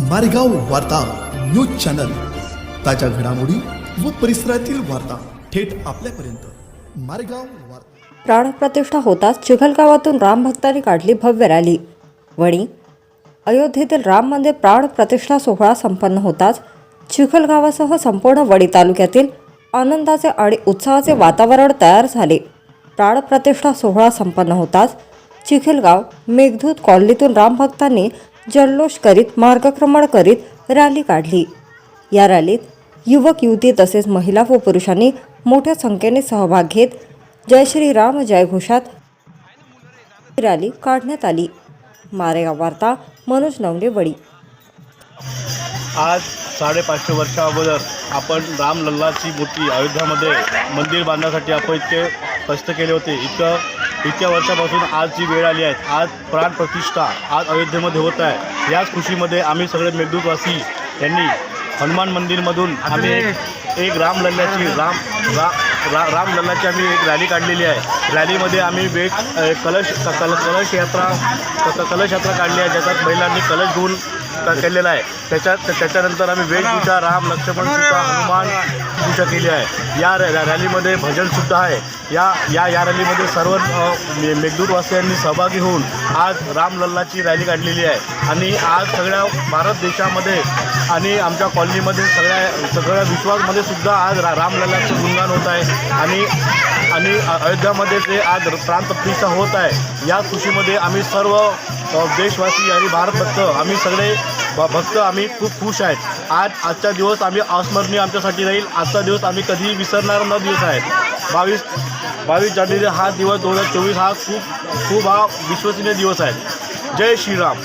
मारेगाव वार्ता news channel. ताज्या घडामोडी व परिसरातील वार्ता थेट आपल्यापर्यंत. मारेगाव वार्ता. प्राणप्रतिष्ठा होताच चिखलगावातून राम भक्तांनी काढली भव्य रॅली. वणी अयोध्येतील राम मंदिर प्राणप्रतिष्ठा सोहळा संपन्न होताच चिखलगावासह संपूर्ण वडी तालुक्यातील आनंदाचे आणि उत्साहाचे वातावरण तयार झाले. प्राणप्रतिष्ठा सोहळा संपन्न होताच चिखलगाव मेघदूत कॉलनीतून रामभक्तांनी जल्लोष करीत मार्गक्रमण करीत रॅली काढली. या रॅलीत युवक युवती तसेच महिला व पुरुषांनी मोठ्या संख्येने सहभाग घेत जय श्रीराम जय जयघोषात रॅली काढण्यात आली. मारेगाव वार्ता मनोज नवले वडी. आज साडेपाचशे वर्षा अगोदर आपण रामलल्लाची मूर्ती अयोध्यामध्ये मंदिर बांधण्यासाठी आपण इतके कष्ट केले होते. इतकं इतक्या वर्षापासून आज जी वेळ आली आहे. आज प्राणप्रतिष्ठा आज अयोध्येमध्ये होत आहे. याच खुशीमध्ये आम्ही सगळे मेघदूतवासी यांनी हनुमान मंदिरमधून आम्ही एक- एक रामलल्ल्याची राम रा रा रामलल्लाची आम्ही एक रॅली काढलेली आहे. रॅलीमध्ये आम्ही वेग कलश कल कलश यात्रा कलश यात्रा काढली आहे. ज्याच्यात महिलांनी कलश घेऊन केलेला आहे. त्याच्यात त्याच्यानंतर आम्ही वेशभूषा राम लक्ष्मण सीता हनुमान पूजा केली आहे. या रॅ- रॅलीमध्ये भजनसुद्धा आहे. या या या रॅलीमध्ये सर्व अ, मे- मेघदूतवासियांनी सहभागी होऊन आज रामलल्लाची रॅली काढलेली आहे. आणि आज सगळ्या भारत देशामध्ये आणि आमच्या कॉलनीमध्ये सगळ्या सगळ्या विश्वासमध्ये सुद्धा आज रा रामलल्लाचं गुणगान होत आहे. आणि आणि अयोध्यामध्ये जे आज प्राणप्रतिष्ठा होत आहे या खुशीमध्ये आम्ही सर्व देशवासी आणि भारत भक्त आम्ही सगळे भ- भक्त आम्ही खूप खुश आहेत. आज आजचा दिवस आम्ही अस्मरणीय आमच्यासाठी राहील. आजचा दिवस आम्ही कधीही विसरणार न दिवस आहे. बावीस बावीस जानेवारी हा दिवस दोन हजार चोवीस हा खूप खूप हा विश्वसनीय दिवस आहे. जय श्रीराम.